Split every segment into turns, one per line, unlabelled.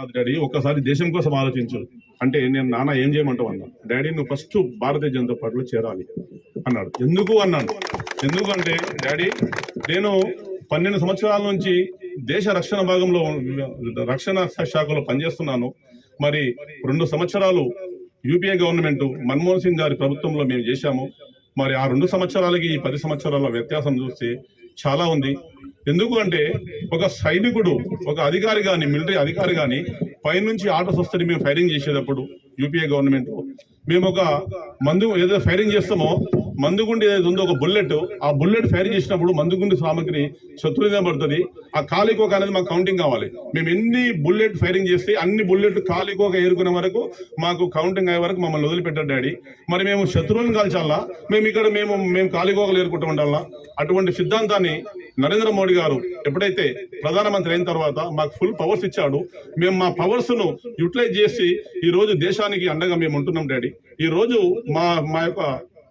కాదు డాడీ ఒక్కసారి దేశం కోసం ఆలోచించు. అంటే నేను నాన్న ఏం చేయమంటావు అన్నా. డాడీ నువ్వు ఫస్ట్ భారతీయ జనతా పార్టీలో చేరాలి అన్నాడు. ఎందుకు అన్నాడు? ఎందుకంటే డాడీ నేను పన్నెండు సంవత్సరాల నుంచి దేశ రక్షణ భాగంలో రక్షణ శాఖలో పనిచేస్తున్నాను. మరి రెండు సంవత్సరాలు యూపీఏ గవర్నమెంట్ మన్మోహన్ సింగ్ గారి ప్రభుత్వంలో మేము చేశాము. మరి ఆ రెండు సంవత్సరాలకి ఈ పది సంవత్సరాల వ్యత్యాసం చూస్తే చాలా ఉంది. ఎందుకు అంటే ఒక సైనికుడు ఒక అధికారి కానీ మిలిటరీ అధికారి కానీ పైనుంచి ఆర్డర్స్ వస్తే మేము ఫైరింగ్ చేసేటప్పుడు యూపీఏ గవర్నమెంట్ మేము ఒక మందు ఏదో ఫైరింగ్ చేస్తామో మందుగుండి ఏదైతే ఉందో ఒక బుల్లెట్ ఆ బుల్లెట్ ఫైర్ చేసినప్పుడు మందుగుండి సామాగ్రి శత్రువుగా పడుతుంది. ఆ కాలికోక అనేది మాకు కౌంటింగ్ కావాలి. మేము ఎన్ని బుల్లెట్ ఫైరింగ్ చేస్తే అన్ని బుల్లెట్ కాలికోక ఏరుకునే వరకు మాకు కౌంటింగ్ అయ్యే వరకు మమ్మల్ని వదిలిపెట్టారు డాడీ. మరి మేము శత్రువులను కాల్చాలా? మేము ఇక్కడ మేము మేము కాలికోకలు ఏరుకుంటూ ఉండాలా? అటువంటి సిద్ధాంతాన్ని నరేంద్ర మోడీ గారు ఎప్పుడైతే ప్రధానమంత్రి అయిన తర్వాత మాకు ఫుల్ పవర్స్ ఇచ్చాడు మేము మా పవర్స్ను యూటిలైజ్ చేసి ఈ రోజు దేశానికి అండగా మేము ఉంటున్నాం డాడీ. ఈ రోజు మా మా యొక్క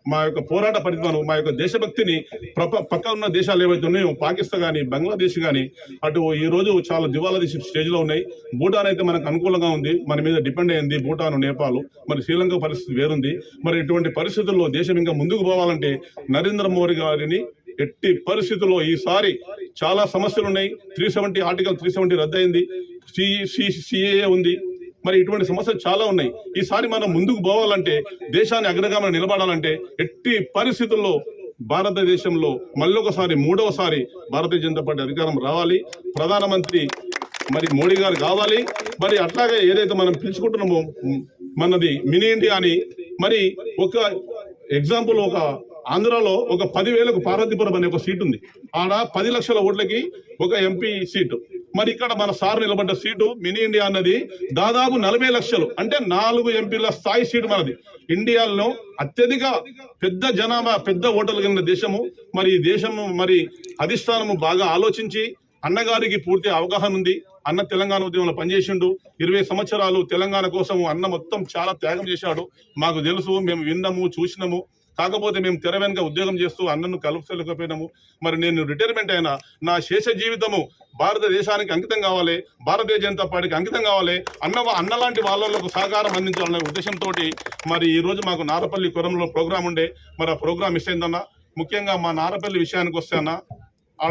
మా యొక్క పోరాట పరిధిను మా యొక్క దేశభక్తిని ప్రప పక్క ఉన్న దేశాలు ఏవైతే ఉన్నాయో పాకిస్తాన్ కానీ బంగ్లాదేశ్ కానీ అటు ఈ రోజు చాలా దివాలా తీసే స్టేజ్లో ఉన్నాయి భూటాన్ అయితే మనకు అనుకూలంగా ఉంది మన మీద డిపెండ్ అయింది భూటాన్ నేపాల్ మరి శ్రీలంక పరిస్థితి వేరుంది మరి ఇటువంటి పరిస్థితుల్లో దేశం ఇంకా ముందుకు పోవాలంటే నరేంద్ర మోడీ గారిని ఎట్టి పరిస్థితుల్లో ఈసారి చాలా సమస్యలు ఉన్నాయి three seventy article three seventy రద్దయింది CAA ఉంది మరి ఇటువంటి సమస్యలు చాలా ఉన్నాయి. ఈసారి మనం ముందుకు పోవాలంటే దేశాన్ని అగ్రగామన నిలబడాలంటే ఎట్టి పరిస్థితుల్లో భారతదేశంలో మళ్ళొకసారి మూడవసారి భారతీయ జనతా పార్టీ అధికారం రావాలి. ప్రధానమంత్రి మరి మోడీ గారు కావాలి. మరి అట్లాగే ఏదైతే మనం పిలుచుకుంటున్నామో మనది మినీ ఇండియా అని మరి ఒక ఎగ్జాంపుల్ ఒక ఆంధ్రాలో ఒక పదివేలకు పార్వతీపురం అనే ఒక సీట్ ఉంది. ఆడ పది లక్షల ఓట్లకి ఒక ఎంపీ సీటు. మరి ఇక్కడ మన సార్ నిలబడ్డ సీటు మినీ ఇండియా అన్నది దాదాపు నలభై లక్షలు. అంటే నాలుగు ఎంపీల స్థాయి సీటు మనది. ఇండియాలో అత్యధిక పెద్ద జనాభా పెద్ద ఓటర్లు కలిగిన దేశము. మరి ఈ దేశము మరి అధిష్టానము బాగా ఆలోచించి అన్నగారికి పూర్తి అవగాహన ఉంది. అన్న తెలంగాణ ఉద్యమంలో పనిచేసిండు. ఇరవై సంవత్సరాలు తెలంగాణ కోసం అన్న మొత్తం చాలా త్యాగం చేశాడు. మాకు తెలుసు మేము విన్నాము చూసినాము. కాకపోతే మేము తెర వెనుక ఉద్యోగం చేస్తూ అన్నను కలుపుకోలేకపోయినాము మరి నేను రిటైర్మెంట్ అయినా నా శేష జీవితము భారతదేశానికి అంకితం కావాలి భారతీయ జనతా పార్టీకి అంకితం కావాలి అన్న అన్న లాంటి వాళ్ళకు సహకారం అందించాలనే ఉద్దేశంతో మరి ఈరోజు మాకు నారపల్లి కురంలో ప్రోగ్రాం ఉండే. మరి ఆ ప్రోగ్రాం మిస్ అయిందన్న. ముఖ్యంగా మా నారపల్లి విషయానికి వస్తే అన్న